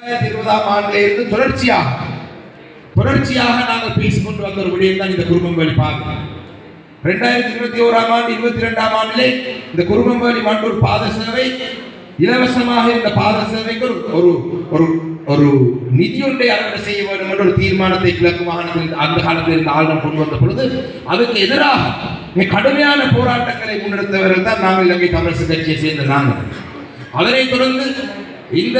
ரெண்டாயிரத்தி இருபதாம் ஆண்டில இருந்து தொடர்ச்சியாக தொடர்ச்சியாக நாங்கள் பேசிக்கொண்டு வந்த ஒரு விடயம் தான் இந்த குடும்பம் பாதை. ரெண்டாயிரத்தி இருபத்தி ஓராம் ஆண்டு இருபத்தி ரெண்டாம் ஆண்டிலே இந்த குருமம்பலி மண்டூர் பாத சேவை இலவசமாக இந்த பாத சேவைக்கு ஒரு ஒரு ஒரு ஒரு நிதி ஒன்றை செய்ய வேண்டும் என்ற ஒரு தீர்மானத்தை கிழக்கு மாகாணத்தில் அந்த காலத்தில் இருந்த ஆளுநர் கொண்டு வந்த பொழுது அதுக்கு எதிராக மிக கடுமையான போராட்டங்களை முன்னெடுத்தவர்கள் தான் நாங்கள் இலங்கை தமிழரசு கட்சியை சேர்ந்த நாங்கள். அதனைத் தொடர்ந்து இந்த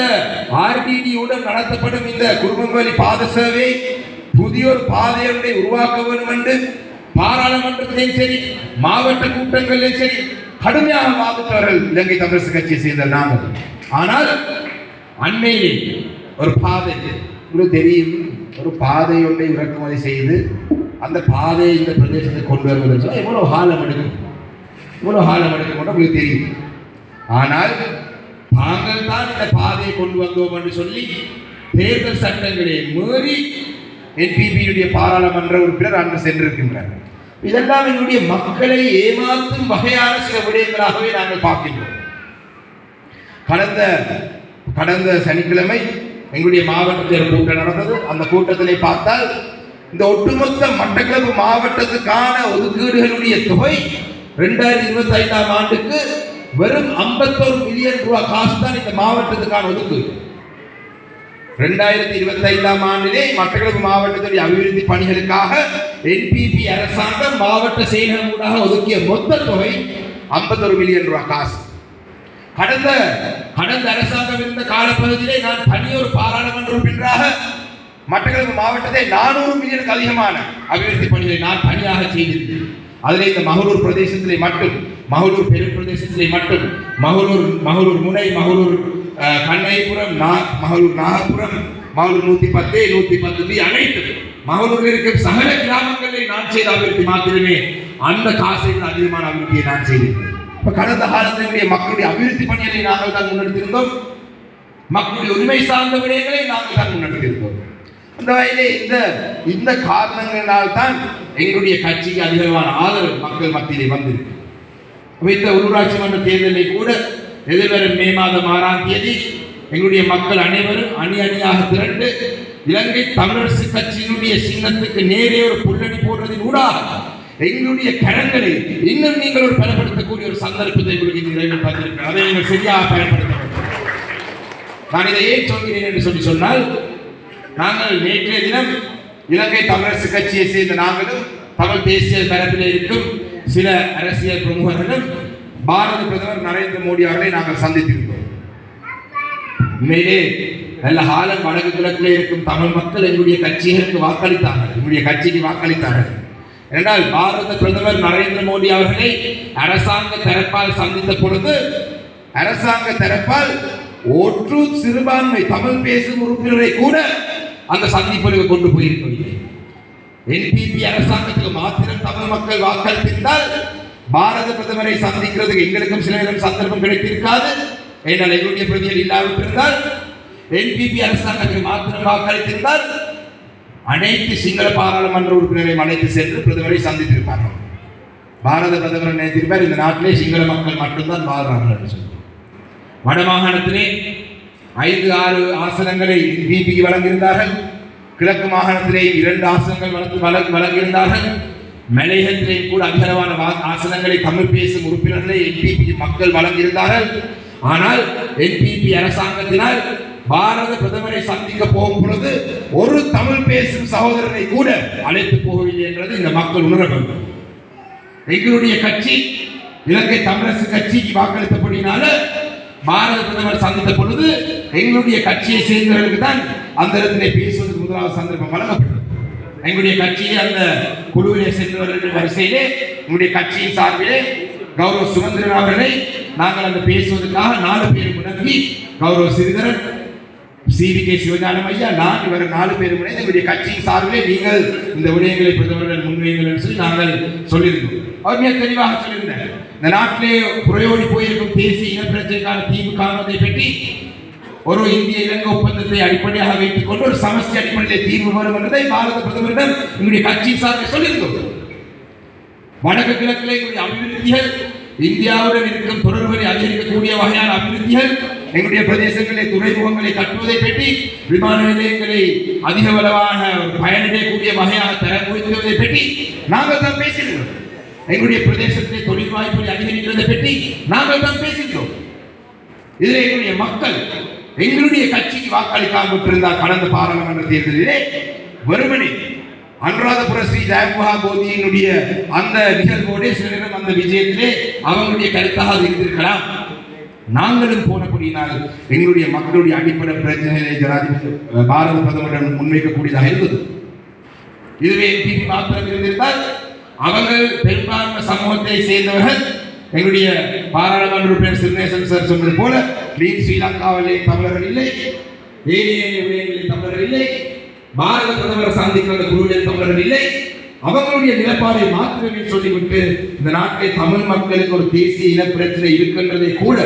ஆர்டிடியுடன் நடத்தப்படும் இந்த குடும்பவழி பாத சேவை புதிய ஒரு பாதையை உருவாக்க வேண்டும் என்று பாராளுமன்றத்திலையும் சரி மாவட்ட கூட்டங்களிலும் சரி கடுமையாக வாதிட்டவர்கள் இலங்கை தமிழரசு கட்சியை சேர்ந்த நாங்கள் ஆனால் அண்மையிலே ஒரு பாதை உங்களுக்கு தெரியும் ஒரு பாதை ஒன்றை இறக்குமதி செய்து அந்த பாதையை இந்த பிரதேசத்துக்கு கொண்டு வருவதற்கு எவ்வளோ காலம் எடுக்கும்? இவ்வளோ காலம் எடுக்கும் உங்களுக்கு தெரியும். ஆனால் நாங்கள் தான் இந்த பாதையை கொண்டு வந்தோம் என்று சொல்லி தேர்தல் சட்டங்களை மீறி என்பிபியுடைய பாராளுமன்ற உறுப்பினர் அன்று சென்றிருக்கின்றார். இதெல்லாம் எங்களுடைய மக்களை ஏமாற்றும் வகையான சில விடயங்களாகவே நாங்கள் பார்க்கின்றோம். கடந்த கடந்த சனிக்கிழமை எங்களுடைய மாவட்டத்தில் ஒரு கூட்டம் நடந்தது. அந்த கூட்டத்திலே பார்த்தால் இந்த ஒட்டுமொத்த மட்டக்களப்பு மாவட்டத்துக்கான ஒதுக்கீடுகளுடைய தொகை ரெண்டாயிரத்தி இருபத்தி ஐந்தாம் ஆண்டுக்கு வெறும் 51 மில்லியன் ரூபாய் காசு தான் இந்த மாவட்டத்துக்கான ஒதுக்கீடு ரெண்டாயிரத்தி இருபத்தி ஐந்தாம் ஆண்டிலே மட்டக்களப்பு மாவட்டத்துடைய அபிவிருத்தி பணிகளுக்காக என்பிபி அரசாங்கம் மாவட்ட செயலகம் ஊடாக ஒதுக்கிய மொத்த தொகை 51 மில்லியன் ரூபாய் காசு. கடந்த கடந்த அரசாங்கம் இருந்த காலப்பகுதியிலே நான் தனியொரு பாராளுமன்ற உறுப்பினராக மட்டக்களப்பு மாவட்டத்தை நானூறு மில்லியனுக்கு அதிகமான அபிவிருத்தி பணிகளை நான் தனியாக செய்திருந்தேன். அதில் இந்த மகளூர் பிரதேசத்திலே மட்டும் மகளூர் பெரும் பிரதேசத்திலே மட்டும் மகளூர் மகளூர் முனை மகளூர் அஹ், கண்ணைபுரம் நா மகளூர் நாகபுரம் மகளூர் நூத்தி பத்து நூத்தி பத்து அனைத்து மகளூரில் இருக்கும் சகல கிராமங்களில் நான் செய்த அபிவிருத்தி மாத்திரமே அந்த காசை அதிகமான அபிவிருத்தியை நான் செய்தேன் இப்ப கடந்த காலத்தினுடைய மக்களுடைய அபிவிருத்தி பணிகளை நாங்கள் தான் முன்னெடுத்திருந்தோம். மக்களுடைய உரிமை சார்ந்த விடயங்களை நாங்கள் தான் முன்னெடுத்திருந்தோம். இந்த வயதே இந்த இந்த காரணங்களினால் தான் எங்களுடைய கட்சிக்கு அதிகமான ஆதரவு மக்கள் மத்தியிலே வந்திருக்கு. இந்த உள்ளூராட்சி மன்ற தேர்தலை கூட எதிர்வரும் மே மாதம் ஆறாம் தேதி எங்களுடைய மக்கள் அனைவரும் அணி அணியாக திரண்டு இலங்கை தமிழரசு கட்சியினுடைய சின்னத்துக்கு நேரே ஒரு புல்லடி போடுறதின் ஊடாக எங்களுடைய கரங்களை இன்னும் நீங்கள் ஒரு பயன்படுத்தக்கூடிய ஒரு சந்தர்ப்பத்தை உங்களுக்கு இந்த இறைவன் தந்திருக்கிறார். அதை நீங்கள் சரியாக பயன்படுத்த நான் இதை ஏன் சொல்கிறேன் என்று சொல்லி சொன்னால் நாங்கள் நேற்றைய தினம் இலங்கை தமிழரசு கட்சியை சேர்ந்த நாங்களும் தமிழ் தேசிய தரப்பில் இருக்கும் சில அரசியல் பிரமுகர்களும் பாரத பிரதமர் நரேந்திர மோடி அவர்களை நாங்கள் சந்தித்திருக்கிறோம் உண்மையிலே நல்ல காலம் வடக்கு கிழக்கில் இருக்கும் தமிழ் மக்கள் எங்களுடைய கட்சிகளுக்கு வாக்களித்தார்கள். எங்களுடைய கட்சிக்கு வாக்களித்தார்கள். என்றால் பாரத பிரதமர் நரேந்திர மோடி அவர்களை அரசாங்க தரப்பால் சந்தித்த பொழுது அரசாங்க தரப்பால் ஒற்று சிறுபான்மை தமிழ் பேசும் உறுப்பினரை கூட அந்த சந்திப்பொழிவை கொண்டு போயிருக்கவில்லை. என்பிபி அரசாங்கத்துக்கு மாத்திரம் தமிழ் மக்கள் வாக்களித்திருந்தால் பாரத பிரதமரை சந்திக்கிறதுக்கு எங்களுக்கும் சில நேரம் சந்தர்ப்பம் கிடைத்திருக்காது. என்னால் எங்களுடைய பிரதிகள் இல்லாவிட்டிருந்தால் என்பிபி அரசாங்கத்துக்கு மாத்திரம் வாக்களித்திருந்தால் அனைத்து சிங்கள பாராளுமன்ற உறுப்பினரையும் அழைத்து சென்று பிரதமரை சந்தித்திருப்பார்கள். பாரத பிரதமர் நினைத்திருப்பார் இந்த நாட்டிலே சிங்கள மக்கள் மட்டும்தான் வாழ்றார்கள் என்று சொல்லி வடமாகாணத்திலே ஐந்து ஆறு ஆசனங்களை பிபிக்கு வழங்கியிருந்தார்கள். கிழக்கு மாகாணத்திலே இரண்டு ஆசனங்கள் வளர்த்து வழங்கி வழங்கியிருந்தார்கள். மலையகத்திலே கூட அதிகமான ஆசனங்களை தமிழ் பேசும் உறுப்பினர்களை என்பிபி மக்கள் வழங்கியிருந்தார்கள். ஆனால் என்பிபி அரசாங்கத்தினால் பாரத பிரதமரை சந்திக்க போகும் பொழுது ஒரு தமிழ் பேசும் சகோதரனை கூட அழைத்து போகவில்லை என்றது இந்த மக்கள் உணர வேண்டும். எங்களுடைய கட்சி இலங்கை தமிழரசு கட்சிக்கு வாக்களித்தபடினால பாரத பிரதமர் சந்தித்த பொழுது எங்களுடைய கட்சியை சேர்ந்தவர்களுக்கு தான் அந்த இடத்திலே பேசுவதற்கு முதலாவது சந்தர்ப்பம் வழங்கப்பட்டது. எங்களுடைய கட்சியை அந்த குழுவிலே சென்றவர்கள் வரிசையிலே எங்களுடைய கட்சியின் சார்பிலே கௌரவ சுமந்திரன் அவர்களை நாங்கள் அந்த பேசுவதற்காக நாலு பேர் முடங்கி கௌரவ சிறிதரன் சிவி கே சிவஞானம் ஐயா நான் இவர் நாலு பேர் முறை எங்களுடைய கட்சியின் சார்பிலே நீங்கள் இந்த விடயங்களை பிரதமர்கள் முன்வைங்கள் என்று சொல்லி நாங்கள் சொல்லியிருந்தோம். அவர் மிக தெளிவாக சொல்லியிருந்தார் இந்த நாட்டிலே புறையோடி போயிருக்கும் தேசிய இனப்பிரச்சனைக்கான தீர்வு காரணத்தை பற்றி ஒரு இந்திய இலங்கை ஒப்பந்தத்தை அடிப்படையாக வைத்துக் கொண்டு ஒரு சமஸ்டி அடிப்படையில் தீர்வு வரும் என்பதை பாரத பிரதமரிடம் எங்களுடைய கட்சி சார்பில் சொல்லியிருந்தோம். வடக்கு கிழக்கில் எங்களுடைய அபிவிருத்திகள் இந்தியாவுடன் இருக்கும் தொடர்புகளை அதிகரிக்கக்கூடிய வகையான அபிவிருத்திகள் எங்களுடைய பிரதேசங்களை துறைமுகங்களை கட்டுவதை பற்றி விமான நிலையங்களை அதிக அளவான பயனடையக்கூடிய வகையாக தர முடித்துவதை பற்றி நாங்கள் தான் பேசுகிறோம் எங்களுடைய பிரதேசத்திலே தொழில் வாய்ப்புகளை அதிகரிக்கிறதை பற்றி நாங்கள் தான் பேசுகிறோம். இதில் எங்களுடைய மக்கள் எங்களுடைய கட்சிக்கு வாக்களிக்காமல் விட்டிருந்தால் கடந்த பாராளுமன்ற தேர்தலிலே வெறுமனே அனுராதபுர ஸ்ரீ ஜெயமகா போதியினுடைய அந்த நிகழ்வோடே சில அந்த விஜயத்திலே அவங்களுடைய கருத்தாக அது இருந்திருக்கலாம். நாங்களும் போனபடியினால் எங்களுடைய மக்களுடைய அடிப்படை பிரச்சனைகளை ஜனாதிபதி பாரத பிரதமரிடம் முன்வைக்கக்கூடியதாக இருந்தது. இதுவே என்பிபி மாத்திரம் இருந்திருந்தால் அவர்கள் பெரும்பான்மை சமூகத்தை சேர்ந்தவர்கள். எங்களுடைய பாராளுமன்ற உறுப்பினர் சிறுநேசன் சார் சொன்னது போல கிரீன் ஸ்ரீலங்காவிலே தமிழர்கள் இல்லை ஏனைய விடயங்களில் தமிழர்கள் இல்லை பாரத பிரதமர் சந்திக்கிற அந்த குழுவில் தமிழர்கள் இல்லை. அவர்களுடைய நிலப்பாடை மாத்திரமே சொல்லிவிட்டு இந்த நாட்டை தமிழ் மக்களுக்கு ஒரு தேசிய இன பிரச்சனை இருக்கின்றதை கூட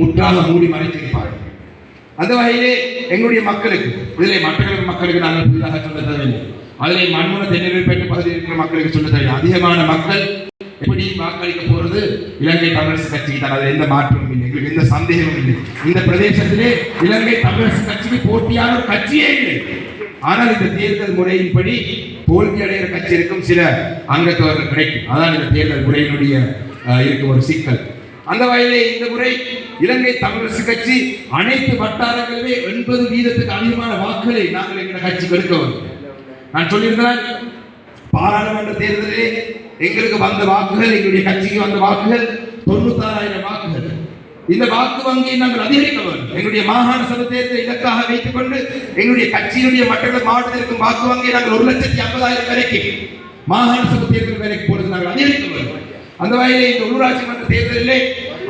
முற்றாக மூடி மறைத்திருப்பார்கள். அந்த வகையிலே எங்களுடைய மக்களுக்கு இதிலே மற்ற மக்களுக்கு நாங்கள் புதிதாக சொல்ல தேவையில்லை. அதிலே மண்முன தென்னிலைப்பேட்டு பகுதியில் இருக்கிற மக்களுக்கு சொல்ல அதிகமான மக்கள் எப்படி வாக்களிக்க போறது? இலங்கை தமிழரசு கட்சிக்கு தான். அதில் எந்த மாற்றமும் இல்லை. எங்களுக்கு எந்த சந்தேகமும் இல்லை. இந்த பிரதேசத்திலே இலங்கை தமிழரசு கட்சிக்கு போட்டியான ஒரு கட்சியே இல்லை. ஆனால் இந்த தேர்தல் முறையின்படி தோல்வி அடைகிற கட்சி இருக்கும் சில அங்கத்தவர்கள் கிடைக்கும். அதான் இந்த தேர்தல் முறையினுடைய இருக்கும் ஒரு சிக்கல். அந்த வகையிலே இந்த முறை இலங்கை தமிழரசு கட்சி அனைத்து வட்டாரங்களிலே எண்பது வீதத்துக்கு அதிகமான வாக்குகளை நாங்கள் எங்கள் கட்சி எடுக்க வந்தோம். நான் சொல்லியிருந்தேன் பாராளுமன்ற தேர்தலிலே எங்களுக்கு வந்த வாக்குகள் எங்களுடைய கட்சிக்கு வந்த வாக்குகள் தொண்ணூத்தாறாயிரம் வாக்குகள். இந்த வாக்கு வங்கியை நாங்கள் அதிகரிக்க வேண்டும். எங்களுடைய மாகாண சபை தேர்தலை இலக்காக வைத்துக் கொண்டு எங்களுடைய கட்சியினுடைய மற்ற மாவட்டத்தில் இருக்கும் வாக்கு வங்கியை நாங்கள் ஒரு லட்சத்தி ஐம்பதாயிரம் வரைக்கும் மாகாண சபை தேர்தல் வரைக்கும் பொழுது நாங்கள் அதிகரிக்க வேண்டும். அந்த வகையில் இந்த உள்ளூராட்சி மன்ற தேர்தலிலே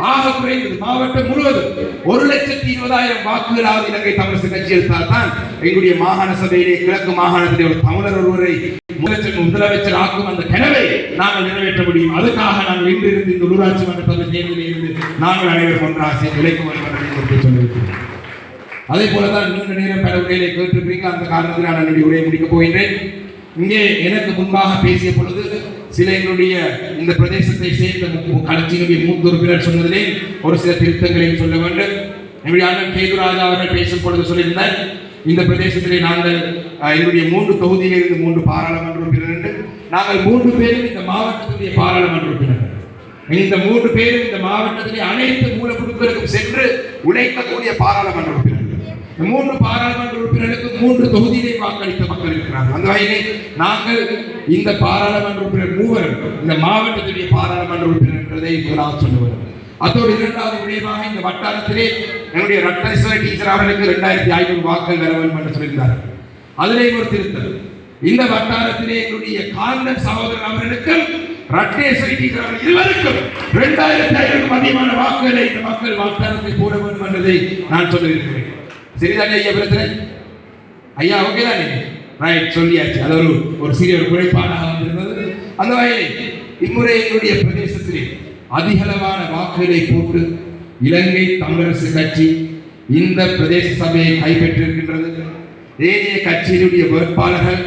ஆக குறைந்தது மாவட்டம் முழுவதும் ஒரு லட்சத்தி இருபதாயிரம் வாக்குகளாவது இலங்கை தமிழரசு கட்சி எடுத்தால் தான் எங்களுடைய மாகாண சபையிலே கிழக்கு மாகாணத்திலே ஒரு தமிழர் ஒருவரை முதலமைச்சர் முதலமைச்சர் ஆக்கும் அந்த கனவை நாங்கள் நிறைவேற்ற முடியும். அதுக்காக நாங்கள் இன்று இருந்து இந்த உள்ளூராட்சி மன்ற சபை தேர்தலில் இருந்து நாங்கள் அனைவரும் ஒன்றாக சேர்ந்து உழைக்க என்பதை சொல்லியிருக்கிறோம் அதே போலதான் நீண்ட நேரம் பல உரையிலே கேட்டிருக்கிறீங்க அந்த காரணத்தில் நான் என்னுடைய உரையை முடிக்கப் போகின்றேன். இங்கே எனக்கு முன்பாக பேசிய பொழுது சில எங்களுடைய இந்த பிரதேசத்தை சேர்ந்த கட்சியினுடைய மூத்த உறுப்பினர் சொன்னதிலே ஒரு சில திருத்தங்களையும் சொல்ல வேண்டும். என்னுடைய அண்ணன் கேதுராஜா அவர்கள் பேசும் பொழுது சொல்லியிருந்தார் இந்த பிரதேசத்திலே நாங்கள் என்னுடைய எங்களுடைய மூன்று தொகுதியிலிருந்து மூன்று பாராளுமன்ற உறுப்பினர் நாங்கள் மூன்று பேரும் இந்த மாவட்டத்துடைய பாராளுமன்ற உறுப்பினர்கள் இந்த மூன்று பேரும் இந்த மாவட்டத்திலே அனைத்து மூலக்குழுக்களுக்கும் சென்று உழைக்கக்கூடிய பாராளுமன்ற உறுப்பினர் மூன்று பாராளுமன்ற உறுப்பினர்களுக்கு மூன்று தொகுதியிலே வாக்களித்த மக்கள் இருக்கிறார்கள். அந்த வகையிலே நாங்கள் இந்த பாராளுமன்ற உறுப்பினர் மூவரும் இந்த மாவட்டத்துடைய பாராளுமன்ற உறுப்பினர் என்பதை முதலாவது சொல்லுவது அதோடு இரண்டாவது விடயமாக இந்த வட்டாரத்திலே என்னுடைய ரத்னேஸ்வர டீச்சர் அவர்களுக்கு இரண்டாயிரத்தி ஐநூறு வாக்கள் பெற வேண்டும் என்று சொல்லியிருந்தார். அதிலே ஒரு திருத்தல் இந்த வட்டாரத்திலே என்னுடைய காந்தன் சகோதரன் அவர்களுக்கும் ரட்னேஸ்வரி டீச்சர் அவர்கள் இருவருக்கும் இரண்டாயிரத்தி ஐநூறு மதியமான வாக்குகளை இந்த மக்கள் வட்டாரத்தை போட வேண்டும் என்பதை நான் சொல்லியிருக்கிறேன். சரிதானே ஐயா பிரச்சனை ஐயா ஓகே தானே ரைட் சொல்லியாச்சு. அது ஒரு ஒரு சிறிய ஒரு குறைபாடாக வந்திருந்தது அந்த வகையில் இம்முறை எங்களுடைய பிரதேசத்திலே அதிகளவான வாக்குகளை போட்டு இலங்கை தமிழரசு கட்சி இந்த பிரதேச சபையை கைப்பற்றிருக்கின்றது. ஏனைய கட்சியினுடைய வேட்பாளர்கள்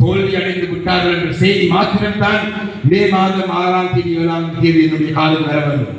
தோல்வி அடைந்து விட்டார்கள் என்ற செய்தி மாத்திரம்தான் மே மாதம் ஆறாம் தேதி ஏழாம் தேதி என்னுடைய காலம் வர வேண்டும்